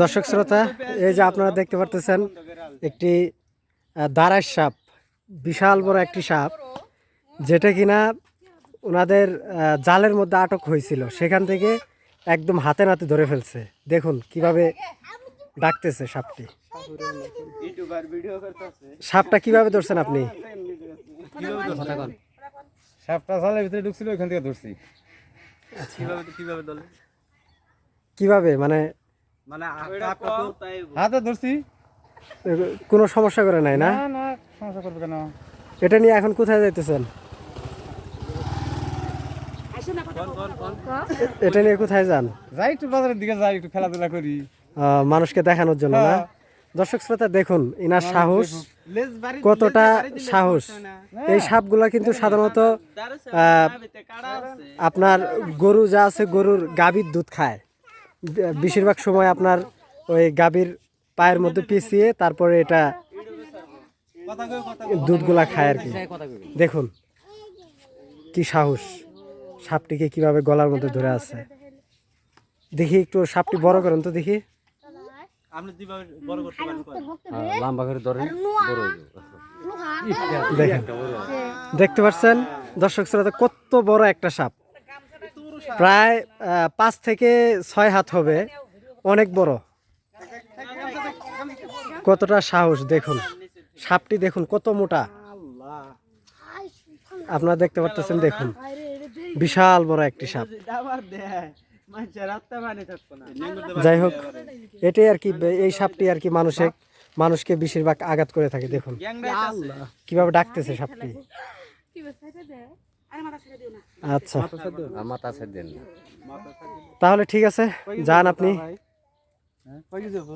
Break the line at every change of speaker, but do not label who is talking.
দর্শক শ্রোতা এই যে আপনারা দেখতে পারতেছেন একটি দাঁড়ার সাপ বিশাল বড় একটি সাপ যেটা কিনা ওনাদের জালের মধ্যে আটক হয়েছিল। সেখান থেকে একদম হাতে নাতে ধরে ফেলছে। দেখুন কীভাবে ডাকতেছে সাপটি।
ইউটিউবার ভিডিও করতেছে
সাপটা কীভাবে ধরছেন আপনি?
সাপটা সালের ভিতরে ঢুকছিল ওইখান থেকে ধরছি।
কীভাবে কীভাবে দলে
কীভাবে? মানে
মানে
হাতে ধরছি।
কোনো সমস্যা করে নাই না?
সমস্যা করবে কেন?
এটা নিয়ে এখন কোথায় যাইতেছেন? এটা নিয়ে কোথায় যান?
যাই একটু বাজারের দিকে যাই একটু খেলাধুলা করি।
আহ, মানুষকে দেখানোর জন্য না?
হ্যাঁ।
দর্শক শ্রোতা দেখুন ইনার সাহস কতটা সাহস। এই সাপগুলা কিন্তু সাধারণত আহ, আপনার গরু যা আছে গরুর গাভীর দুধ খায়। বেশিরভাগ সময় আপনার ওই গাভীর পায়ের মধ্যে পিছিয়ে তারপরে এটা দুধগুলা খায় আর কি। দেখুন কি সাহস। সাপটিকে কীভাবে গলার মধ্যে ধরে আছে। দেখি একটু সাপটি বড় করেন তো দেখি।
আপনি যেভাবে বড় করতে পারেন। করেন।
লম্বা করে ধরে
দেখতে পাচ্ছেন দর্শক শ্রোতা কত বড় একটা সাপ। প্রায় পাঁচ থেকে ছয় হাত হবে। অনেক বড়। কতটা সাহস, দেখুন। সাপটি দেখুন, কত মোটা। আপনারা দেখতে পাচ্ছেন দেখুন। বিশাল বড় একটি সাপ। যাই হোক এটাই আর কি, এই সাপটি আর কি মানুষে, মানুষকে বেশিরভাগ আঘাত করে থাকে, দেখুন। কীভাবে ডাকতেছে সাপটি? আচ্ছা
মাথা ছেদ দেন
তাহলে ঠিক আছে যান আপনি
কই যাবো